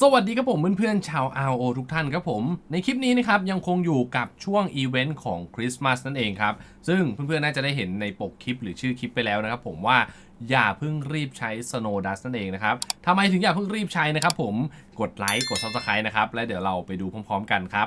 สวัสดีครับผมเพื่อนๆชาว RO ทุกท่านครับผม ในคลิปนี้นะครับยังคงอยู่กับช่วงอีเวนต์ของคริสต์มาสนั่นเองครับ ซึ่งเพื่อนๆน่าจะได้เห็นในปกคลิปหรือชื่อคลิปไปแล้วนะครับผมว่าอย่าเพิ่งรีบใช้ Snow Dust นั่นเองนะครับทำไมถึงอย่าเพิ่งรีบใช้นะครับผมกดไลค์กด Subscribe นะครับและเดี๋ยวเราไปดูพร้อมๆ กันครับ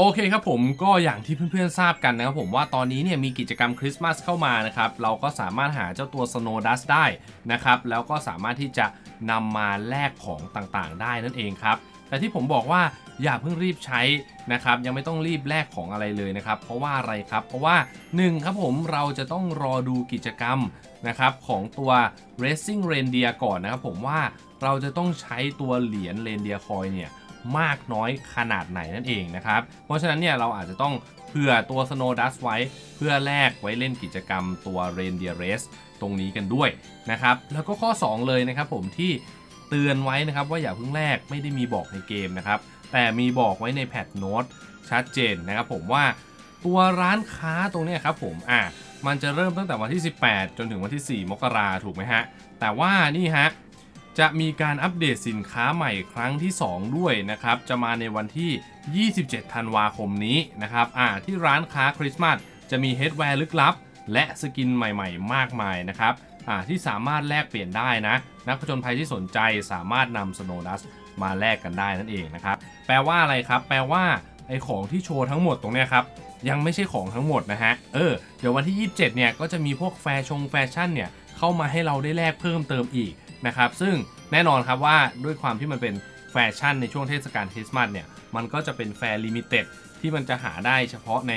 โอเคครับผมก็อย่างที่เพื่อนๆทราบกันนะครับผมว่าตอนนี้เนี่ยมีกิจกรรมคริสต์มาสเข้ามานะครับเราก็สามารถหาเจ้าตัว Snow Dust ได้นะครับแล้วก็สามารถที่จะนำมาแลกของต่างๆ ได้นั่นเองครับแต่ที่ผมบอกว่าอย่าเพิ่งรีบใช้นะครับยังไม่ต้องรีบแลกของอะไรเลยนะครับเพราะว่าอะไรครับ เพราะว่า 1 ครับผมเราจะต้องรอดูกิจกรรมนะครับของตัว Racing Reindeer ก่อนนะครับผมว่าเราจะต้องใช้ตัวเหรียญ Reindeer Coin เนี่ย มากน้อยขนาดไหนนั่นเองนะครับ เพราะฉะนั้นเนี่ยเราอาจจะต้องเผื่อตัว Snow Dust ไว้ เพื่อแลกไว้เล่นกิจกรรมตัว Reindeer Race ตรงนี้กันด้วยนะครับ แล้วก็ข้อ 2 เลยนะครับผมที่เตือนไว้นะครับว่าอย่าเพิ่งแลกไม่ได้มีบอกในเกมนะครับ แต่มีบอกไว้ในแพทโน้ตชัดเจนนะครับผมว่าตัวร้านค้าตรงนี้ครับผมอะมันจะเริ่มตั้งแต่วันที่ 18 จนถึงวันที่ 4 มกราถูกไหมฮะ แต่ว่านี่ฮะ จะมีการอัปเดตสินค้าใหม่ครั้งที่ 2 ด้วยนะครับ จะมาในวันที่ 27 ธันวาคมนี้นะครับอ่าที่ร้านค้าคริสต์มาสจะมีเฮดแวร์ลึกลับ และสกินใหม่ๆ มากมายนะครับอ่าที่สามารถแลกเปลี่ยนได้นะ นักผจญภัยที่สนใจสามารถนำสโนดัสมาแลกกันได้นั่นเองนะครับ แปลว่าอะไรครับ แปลว่าไอของที่โชว์ทั้งหมดตรงเนี้ยครับยังไม่ใช่ของทั้งหมดนะฮะ เออ เดี๋ยววันที่ 27 เนี่ย ก็จะมีพวกแฟชงแฟชั่นเนี่ย เข้ามาให้เราได้แลกเพิ่มเติมอีก นะครับ ซึ่งแน่นอนครับว่าด้วยความที่มันเป็นแฟชั่นในช่วงเทศกาลคริสต์มาสเนี่ย มันก็จะเป็นแฟร์ลิมิเต็ดที่มันจะหาได้เฉพาะใน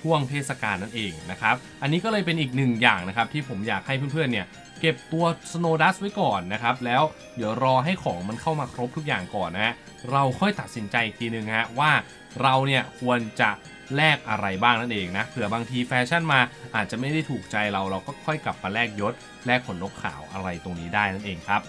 ช่วงเทศกาลนั่นเองนะครับ อันนี้ก็เลยเป็นอีกหนึ่งอย่างนะครับที่ผมอยากให้เพื่อนๆเนี่ยเก็บตัว Snow Dust ไว้ก่อนนะครับ แล้วเดี๋ยวรอให้ของมันเข้ามาครบทุกอย่างก่อนนะฮะเราค่อยตัดสินใจอีกทีนึงฮะว่า เราเนี่ยควรจะแลกอะไรบ้างนั่นเองนะเผื่อบางทีแฟชั่นมาอาจจะไม่ได้ถูกใจเราเราก็ค่อยกลับมาแลกยศแลกขนนกขาวอะไรตรงนี้ได้นั่นเองครับ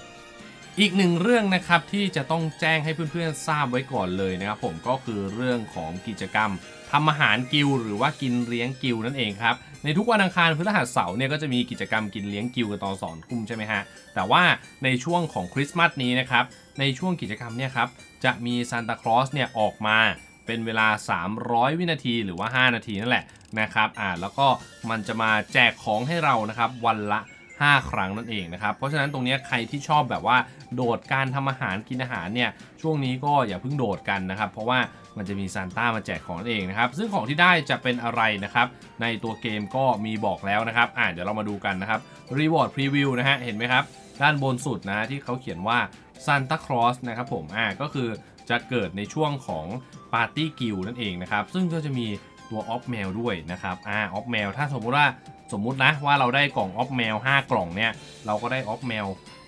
อีกหนึ่งเรื่องนะครับที่จะต้องแจ้งให้เพื่อนๆทราบไว้ก่อนเลยนะครับผมก็คือเรื่องของกิจกรรมทำอาหารกิลหรือว่ากินเลี้ยงกิลนั่นเองครับในทุกวันอังคารพฤหัสเสาร์เนี่ยก็จะมีกิจกรรมกินเลี้ยงกิลกันตอนสองทุ่มใช่ไหมฮะแต่ว่าในช่วงของคริสต์มาสนี้นะครับในช่วงกิจกรรมเนี่ยครับจะมีซานตาคลอสเนี่ยออกมา เป็นเวลา 300 วินาทีหรือว่า 5 นาทีนั่นแหละนะครับอ่าแล้วก็มันจะมาแจกของให้เรานะครับวันละ 5 ครั้งนั่นเองนะครับเพราะฉะนั้นตรงนี้ใครที่ชอบแบบว่า โดดการทำอาหารกินอาหารเนี่ยช่วงนี้ก็อย่าเพิ่งโดดกันนะครับ เพราะว่ามันจะมีซานต้ามาแจกของนั่นเองนะครับซึ่งของที่ได้จะเป็นอะไรนะครับในตัวเกมก็มีบอกแล้วนะครับอ่าเดี๋ยวเรามาดูกันนะครับ Reward Preview นะฮะเห็นไหมครับด้านบนสุดนะที่เขาเขียนว่า Santa Claus นะครับผมอ่าก็คือ จะเกิดในช่วงของปาร์ตี้กิลนั่นเองนะครับ ซึ่งก็จะมีตัวออฟแมวด้วยนะครับอ่าออฟแมวถ้าสมมุติว่าสมมุตินะว่าเราได้กล่องออฟแมว5 กล่องเนี่ยเราก็ได้ออฟแมว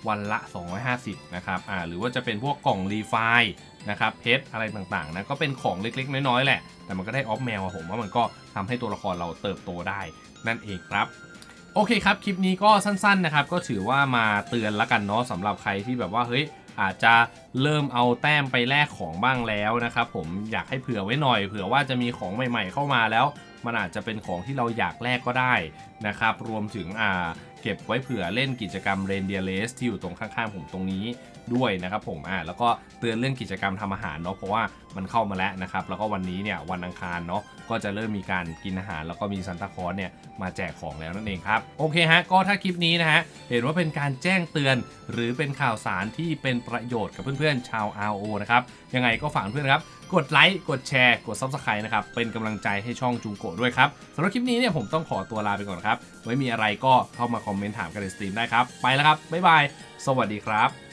วันละ 250 นะครับอ่าหรือว่าจะเป็นพวกกล่องรีไฟนะครับเพชรอะไรต่างๆนะก็เป็นของเล็กๆ น้อยๆแหละ แต่มันก็ได้ออฟแมวผมว่ามันก็ทำให้ตัวละครเราเติบโตได้นั่นเองครับโอเคครับ คลิปนี้ก็สั้นๆนะครับ ก็ถือว่ามาเตือนละกันเนาะสำหรับใครที่แบบว่าเฮ้ย อาจจะเริ่มเอาแต้มไปแลกของบ้างแล้วนะครับผมอยากให้เผื่อไว้หน่อย เผื่อว่าจะมีของใหม่ ๆ เข้ามาแล้ว มันอาจจะเป็นของที่เราอยากแลกก็ได้นะครับ รวมถึงอ่า เก็บไว้เผื่อเล่นกิจกรรม Reindeer Race ที่อยู่ตรงข้างๆผมตรงนี้ด้วยนะครับผมอ่าแล้วก็เตือนเรื่องกิจกรรมทำอาหารเนาะเพราะว่ามันเข้ามาแล้วนะครับแล้วก็วันนี้เนี่ยวันอังคารเนาะก็จะเริ่มมีการกินอาหาร แล้วก็มีซันตาคลอสเนี่ยมาแจกของแล้วนั่นเองครับโอเคฮะก็ถ้าคลิปนี้นะฮะเห็นว่าเป็นการแจ้งเตือน หรือเป็นข่าวสารที่เป็นประโยชน์กับเพื่อนๆชาว RO นะครับยังไงก็ฝากเพื่อนครับ กดไลค์ กดแชร์ กด Subscribe นะครับ เป็นกำลังใจให้ช่องจุงโกด้วยครับสำหรับคลิปนี้เนี่ยผมต้องขอตัวลาไปก่อนครับ ไว้มีอะไรก็เข้ามาคอมเมนต์ถามกันในสตรีมได้ครับ ไปแล้วครับ บ๊ายบาย สวัสดีครับ